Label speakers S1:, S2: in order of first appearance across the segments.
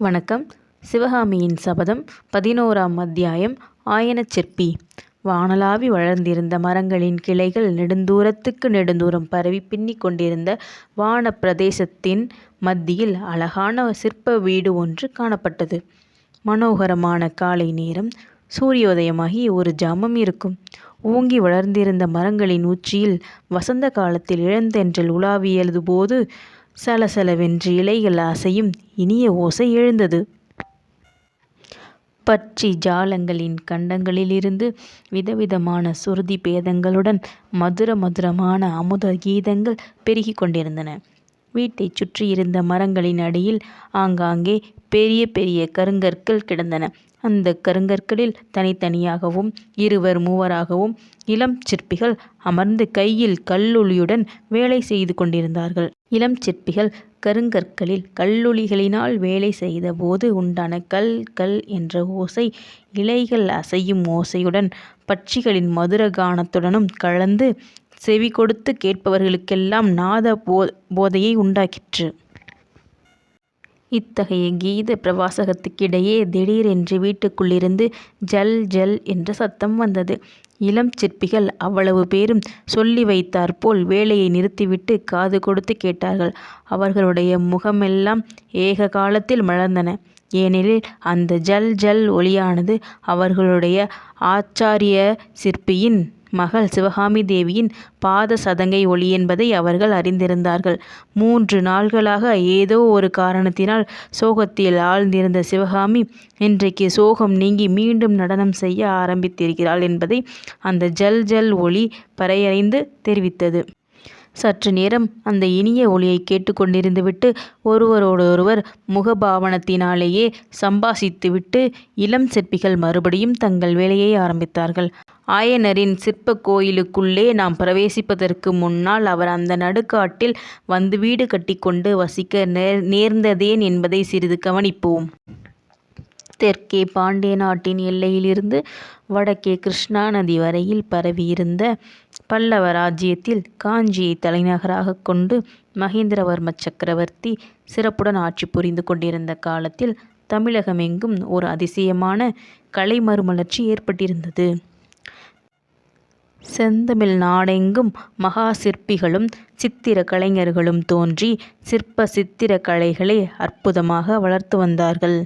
S1: வணக்கம் சிவகாமியின் சபதம் பதினோராம் அத்தியாயம் ஆயனச்சிற்பி வானலாவி வளர்ந்திருந்த மரங்களின் கிளைகள் நெடுந்தூரத்துக்கு நெடுந்தூரம் பரவி பின்னிக் கொண்டிருந்த வான பிரதேசத்தின் மத்தியில் அழகான சிற்ப வீடு ஒன்று காணப்பட்டது. மனோகரமான காலை நேரம். சூரியோதயமாகி ஒரு ஜாமம் இருக்கும். ஓங்கி வளர்ந்திருந்த மரங்களின் உச்சியில் வசந்த காலத்தில் இழந்தென்றல் உலாவியது போது சலசலவென்று இலைகள் அசையும் இனிய ஓசை எழுந்தது. பச்சி ஜாலங்களின் கண்டங்களிலிருந்து விதவிதமான சுருதி பேதங்களுடன் மதுர மதுரமான அமுத கீதங்கள் பெருகி கொண்டிருந்தன. வீட்டைச் சுற்றியிருந்த மரங்களின் அடியில் ஆங்காங்கே பெரிய பெரிய கருங்கற்கள் கிடந்தன. அந்த கருங்கற்களில் தனித்தனியாகவும் இருவர் மூவராகவும் இளம் சிற்பிகள் அமர்ந்து கையில் கல்லுளியுடன் வேலை செய்து கொண்டிருந்தார்கள். இளம் சிற்பிகள் கருங்கற்களில் கல்லுளிகளினால் வேலை செய்தபோது உண்டான கல் கல் என்ற ஓசை இலைகள் அசையும் ஓசையுடன் பட்சிகளின் மதுர கானத்துடனும் கலந்து செவிகொடுத்துக் கேட்பவர்களுக்கெல்லாம் நாத போ போதையை உண்டாக்கிற்று. இத்தகைய கீத பிரவாசகத்துக்கிடையே திடீரென்று வீட்டுக்குள்ளிருந்து ஜல் ஜல் என்ற சத்தம் வந்தது. இளம் சிற்பிகள் அவ்வளவு பேரும் சொல்லி வைத்தாற்போல் வேலையை நிறுத்திவிட்டு காது கொடுத்து கேட்டார்கள். அவர்களுடைய முகமெல்லாம் ஏக காலத்தில் மலர்ந்தன. ஏனெனில் அந்த ஜல் ஜல் ஒலியானது அவர்களுடைய ஆச்சாரிய சிற்பியின் மகள் சிவகாமி தேவியின் பாத சதங்கை ஒளி என்பதை அவர்கள் அறிந்திருந்தார்கள். மூன்று நாள்களாக ஏதோ ஒரு காரணத்தினால் சோகத்தில் ஆழ்ந்திருந்த சிவகாமி இன்றைக்கு சோகம் நீங்கி மீண்டும் நடனம் செய்ய ஆரம்பித்திருக்கிறாள் என்பதை அந்த ஜல் ஜல் ஒளி பறையறைந்து தெரிவித்தது. சற்று நேரம் அந்த இனிய ஒளியை கேட்டுக்கொண்டிருந்துவிட்டு ஒருவரோடொருவர் முகபாவனத்தினாலேயே சம்பாசித்துவிட்டு இளம் சிற்பிகள் மறுபடியும் தங்கள் வேலையை ஆரம்பித்தார்கள். ஆயனரின் சிற்பக் கோயிலுக்குள்ளே நாம் பிரவேசிப்பதற்கு முன்னால் அவர் அந்த நடுக்காட்டில் வந்து வீடு கட்டிக்கொண்டு வசிக்க நேர் நேர்ந்ததேன் என்பதை சிறிது கவனிப்போம். தெற்கே பாண்டிய நாட்டின் எல்லையிலிருந்து வடக்கே கிருஷ்ணா நதி வரையில் பரவியிருந்த பல்லவ ராஜ்யத்தில் காஞ்சியை தலைநகராகக் கொண்டு மகேந்திரவர்ம சக்கரவர்த்தி சிறப்புடன் ஆட்சி புரிந்து கொண்டிருந்த காலத்தில் தமிழகமெங்கும் ஒரு அதிசயமான கலை மறுமலர்ச்சி ஏற்பட்டிருந்தது. செந்தமிழ் நாடெங்கும் மகா சிற்பிகளும் சித்திர கலைஞர்களும் தோன்றி சிற்ப சித்திர கலைகளை அற்புதமாக வளர்த்து வந்தார்கள்.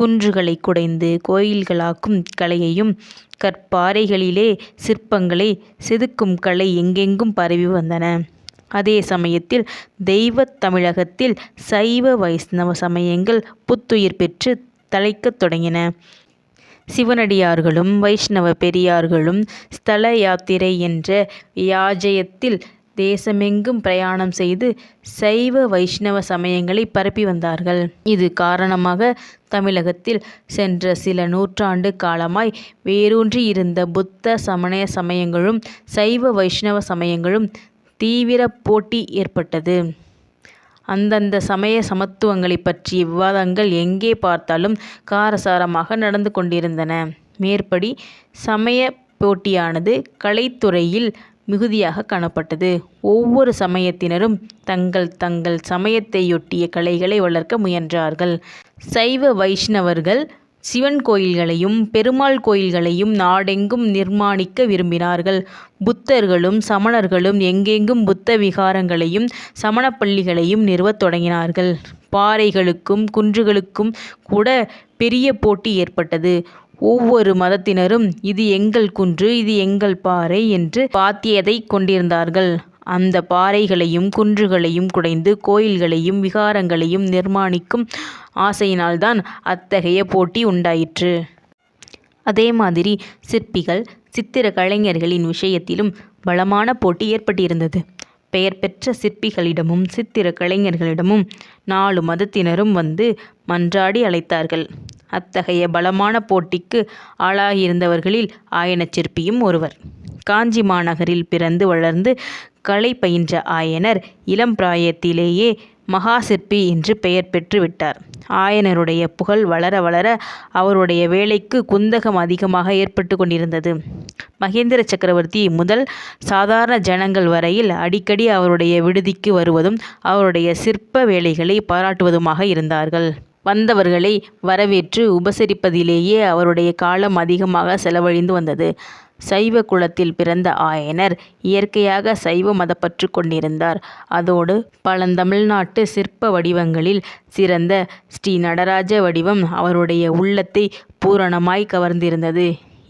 S1: குன்றுகளைக் குடைந்து கோயில்களாக்கும் கலையையும் கற்பாறைகளிலே சிற்பங்களை செதுக்கும் கலை எங்கெங்கும் பரவி வந்தன. அதே சமயத்தில் தெய்வ தமிழகத்தில் சைவ வைஷ்ணவ சமயங்கள் புத்துயிர் பெற்று தழைக்கத் தொடங்கின. சிவனடியார்களும் வைஷ்ணவ பெரியார்களும் ஸ்தல யாத்திரை என்ற வியாஜயத்தில் தேசமெங்கும் பிரயாணம் செய்து சைவ வைஷ்ணவ சமயங்களை பரப்பி வந்தார்கள். இது காரணமாக தமிழகத்தில் சென்ற சில நூற்றாண்டு காலமாய் வேரூன்றியிருந்த புத்த சமண சமயங்களும் சைவ வைஷ்ணவ சமயங்களும் தீவிர போட்டி ஏற்பட்டது. அந்தந்த சமய சமத்துவங்களைப் பற்றிய விவாதங்கள் எங்கே பார்த்தாலும் காரசாரமாக நடந்து கொண்டிருந்தன. மேற்படி சமயப் போட்டியானது கலைத்துறையில் மிகுதியாக காணப்பட்டது. ஒவ்வொரு சமயத்தினரும் தங்கள் தங்கள் சமயத்தையொட்டிய கலைகளை வளர்க்க முயன்றார்கள். சைவ வைஷ்ணவர்கள் சிவன் கோயில்களையும் பெருமாள் கோயில்களையும் நாடெங்கும் நிர்மாணிக்க விரும்பினார்கள். புத்தர்களும் சமணர்களும் எங்கெங்கும் புத்த விகாரங்களையும் சமணப்பள்ளிகளையும் நிறுவத் தொடங்கினார்கள். பாறைகளுக்கும் குன்றுகளுக்கும் கூட பெரிய போட்டி ஏற்பட்டது. ஒவ்வொரு மதத்தினரும் இது எங்கள் குன்று இது எங்கள் பாறை என்று பாத்தியதைக் கொண்டிருந்தார்கள். அந்த பாறைகளையும் குன்றுகளையும் குடைந்து கோயில்களையும் விகாரங்களையும் நிர்மாணிக்கும் ஆசையினால்தான் அத்தகைய போட்டி உண்டாயிற்று. அதே மாதிரி சிற்பிகள் சித்திர கலைஞர்களின் விஷயத்திலும் பலமான போட்டி ஏற்பட்டிருந்தது. பெயர் பெற்ற சிற்பிகளிடமும் சித்திர கலைஞர்களிடமும் நாலு மதத்தினரும் வந்து மன்றாடி அழைத்தார்கள். அத்தகைய பலமான போட்டிக்கு ஆளாகியிருந்தவர்களில் ஆயனச் சிற்பியும் ஒருவர். காஞ்சி மாநகரில் பிறந்து வளர்ந்து கலை பயின்ற ஆயனர் இளம் பிராயத்திலேயே மகா சிற்பி என்று பெயர் பெற்று விட்டார். ஆயனருடைய புகழ் வளர வளர அவருடைய வேலைக்கு குந்தகம் அதிகமாக ஏற்பட்டு கொண்டிருந்தது. மகேந்திர சக்கரவர்த்தி முதல் சாதாரண ஜனங்கள் வரையில் அடிக்கடி அவருடைய விடுதிக்கு வருவதும் அவருடைய சிற்ப வேலைகளை பாராட்டுவதுமாக இருந்தார்கள். வந்தவர்களை வரவேற்று உபசரிப்பதிலேயே அவருடைய காலம் அதிகமாக செலவழிந்து வந்தது. சைவ குலத்தில் பிறந்த ஆயனர் இயற்கையாக சைவ மதப்பற்று கொண்டிருந்தார். அதோடு பழந்தமிழ்நாட்டு சிற்ப வடிவங்களில் சிறந்த ஸ்ரீ நடராஜ வடிவம் அவருடைய உள்ளத்தை பூரணமாய் கவர்ந்திருந்தது.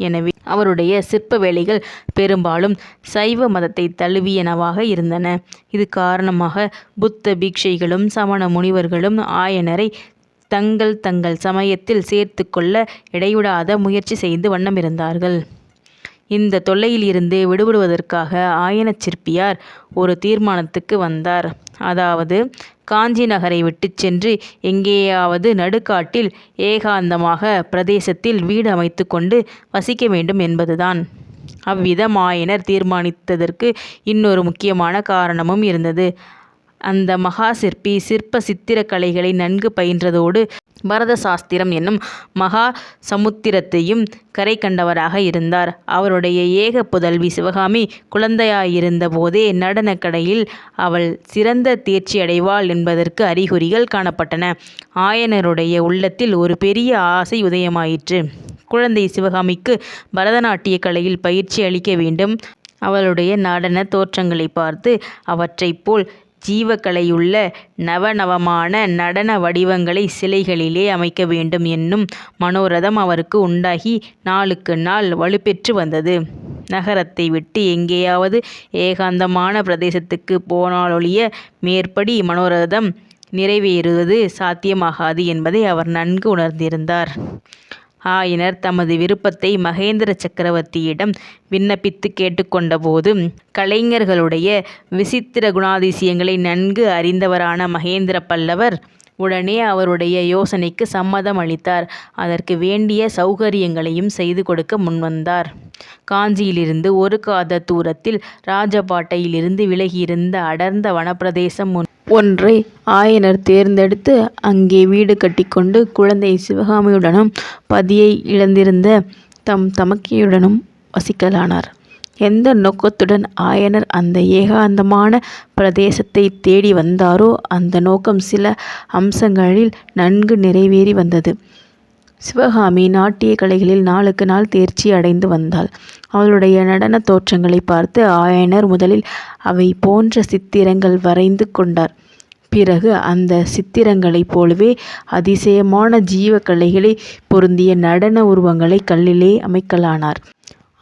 S1: எனவே அவருடைய சிற்ப வேலைகள் பெரும்பாலும் சைவ மதத்தை தழுவியனவாக இருந்தன. இது காரணமாக புத்த பீக்ஷைகளும் சமண முனிவர்களும் ஆயனரை தங்கள் தங்கள் சமயத்தில் சேர்த்து கொள்ள இடைவிடாத முயற்சி செய்து வண்ணமிருந்தார்கள். இந்த தொல்லையிலிருந்து விடுபடுவதற்காக ஆயனச் சிற்பியார் ஒரு தீர்மானத்துக்கு வந்தார். அதாவது காஞ்சி நகரை விட்டுச் சென்று எங்கேயாவது நடுக்காட்டில் ஏகாந்தமாக பிரதேசத்தில் வீடு அமைத்து கொண்டு வசிக்க வேண்டும் என்பதுதான். அவ்விதம் ஆயனர் தீர்மானித்ததற்கு இன்னொரு முக்கியமான காரணமும் இருந்தது. அந்த மகா சிற்பி சிற்ப சித்திரக்கலைகளை நன்கு பயின்றதோடு பரத சாஸ்திரம் என்னும் மகா சமுத்திரத்தையும் கரை கண்டவராக இருந்தார். அவருடைய ஏக புதல்வி சிவகாமி குழந்தையாயிருந்த போதே நடனக்கடையில் அவள் சிறந்த தேர்ச்சி அடைவாள் என்பதற்கு அறிகுறிகள் காணப்பட்டன. ஆயனருடைய உள்ளத்தில் ஒரு பெரிய ஆசை உதயமாயிற்று. குழந்தை சிவகாமிக்கு பரதநாட்டியக் கலையில் பயிற்சி அளிக்க வேண்டும். அவளுடைய நடனத் தோற்றங்களை பார்த்து அவற்றைப் போல் ஜீவகலையுள்ள நவநவமான நடன வடிவங்களை சிலைகளிலே அமைக்க வேண்டும் என்னும் மனோரதம் அவருக்கு உண்டாகி நாளுக்கு நாள் வலுப்பெற்று வந்தது. நகரத்தை விட்டு எங்கேயாவது ஏகாந்தமான பிரதேசத்துக்கு போனாலொழிய மேற்படி மனோரதம் நிறைவேறுவது சாத்தியமாகாது என்பதை அவர் நன்கு உணர்ந்திருந்தார். ஆயினர் தமது விருப்பத்தை மகேந்திர சக்கரவர்த்தியிடம் விண்ணப்பித்து கேட்டுக்கொண்டபோது கலைஞர்களுடைய விசித்திர குணாதிசயங்களை நன்கு அறிந்தவரான மகேந்திர பல்லவர் உடனே அவருடைய யோசனைக்கு சம்மதம் அளித்தார். அதற்கு வேண்டிய சௌகரியங்களையும் செய்து கொடுக்க முன்வந்தார். காஞ்சியிலிருந்து ஒரு காத தூரத்தில் ராஜபாட்டையிலிருந்து விலகியிருந்த அடர்ந்த வனப்பிரதேசம் ஒன்றை ஆயனர் தேர்ந்தெடுத்து அங்கே வீடு கட்டிக்கொண்டு குழந்தை சிவகாமியுடனும் பதியை இழந்திருந்த தம் தமக்கையுடனும் வசிக்கலானார். எந்த நோக்கத்துடன் ஆயனர் அந்த ஏகாந்தமான பிரதேசத்தை தேடி வந்தாரோ அந்த நோக்கம் சில அம்சங்களில் நன்கு நிறைவேறி வந்தது. சிவகாமி நாட்டிய கலைகளில் நாளுக்கு நாள் தேர்ச்சி அடைந்து வந்தாள். அவளுடைய நடனத் தோற்றங்களைப் பார்த்து ஆயனர் முதலில் அவை போன்ற சித்திரங்கள் வரைந்து கொண்டார். பிறகு அந்த சித்திரங்களைப் போலவே அதிசயமான ஜீவ கலைகளை பொருந்திய நடன உருவங்களை கல்லிலே அமைக்கலானார்.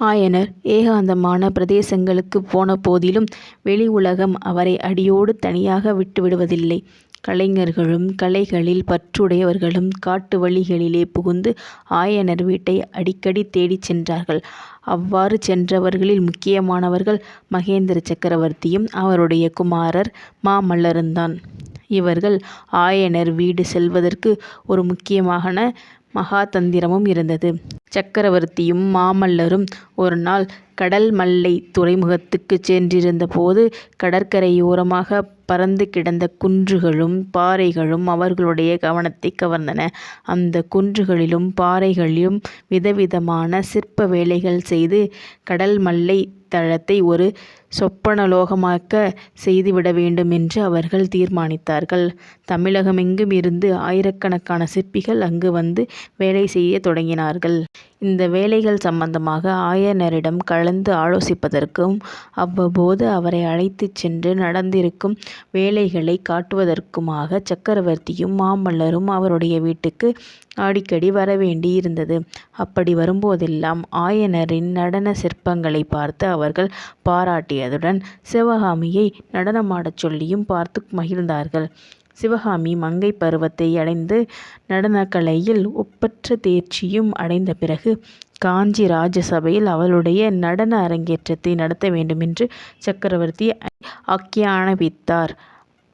S1: ஆயனர் ஏகாந்தமான பிரதேசங்களுக்குப் போன போதிலும் வெளி உலகம் அவரை அடியோடு தனியாக விட்டுவிடுவதில்லை. கலைஞர்களும் கலைகளில் பற்றுடையவர்களும் காட்டு வழிகளிலே புகுந்து ஆயனர் வீட்டை அடிக்கடி தேடிச் சென்றார்கள். அவ்வாறு சென்றவர்களில் முக்கியமானவர்கள் மகேந்திர சக்கரவர்த்தியும் அவருடைய குமாரர் மாமல்லருந்தான். இவர்கள் ஆயனர் வீடு செல்வதற்கு ஒரு முக்கியமான மகாதந்திரமும் இருந்தது. சக்கரவர்த்தியும் மாமல்லரும் ஒரு நாள் கடல் மல்லை துறைமுகத்துக்கு சென்றிருந்த போது கடற்கரையோரமாக பறந்து கிடந்த குன்றுகளும் பாறைகளும் அவர்களுடைய கவனத்தை கவர்ந்தன. அந்த குன்றுகளிலும் பாறைகளிலும் விதவிதமான சிற்ப வேலைகள் செய்து கடல் மல்லை தளத்தை ஒரு சொப்பனலோகமாக்க செய்துவிட வேண்டுமென்று அவர்கள் தீர்மானித்தார்கள். தமிழகமெங்கும் இருந்து ஆயிரக்கணக்கான சிற்பிகள் அங்கு வந்து வேலை செய்யத் தொடங்கினார்கள். இந்த வேலைகள் சம்பந்தமாக ஆயனரிடம் கலந்து ஆலோசிப்பதற்கும் அவ்வப்போது அவரை அழைத்துச் சென்று நடந்திருக்கும் வேலைகளை காட்டுவதற்குமாக சக்கரவர்த்தியும் மாமல்லரும் அவருடைய வீட்டுக்கு அடிக்கடி வரவேண்டியிருந்தது. அப்படி வரும்போதெல்லாம் ஆயனரின் நடன சிற்பங்களைப் பார்த்து அவர்கள் கூறியதுடன் சிவகாமியை நடனமாடச் சொல்லியும் பார்த்து மகிழ்ந்தார்கள். சிவகாமி மங்கை பருவத்தை அடைந்து நடனக்கலையில் ஒப்பற்ற தேர்ச்சியும் அடைந்த பிறகு காஞ்சி ராஜசபையில் அவளுடைய நடன அரங்கேற்றத்தை நடத்த வேண்டுமென்று சக்கரவர்த்தி ஆக்கியானவித்தார்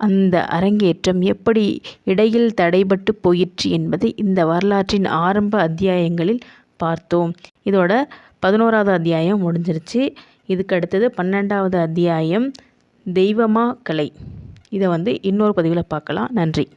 S1: அந்த அரங்கேற்றம் எப்படி இடையில் தடைபட்டுப் போயிற்று என்பதை இந்த வரலாற்றின் ஆரம்ப அத்தியாயங்களில் பார்த்தோம். இதோட பதினோராவது அத்தியாயம் முடிஞ்சிருச்சு. இதுக்கு அடுத்தது பன்னெண்டாவது அத்தியாயம் தெய்வமா கலை. இதை வந்து இன்னொரு பதிவில் பார்க்கலாம். நன்றி.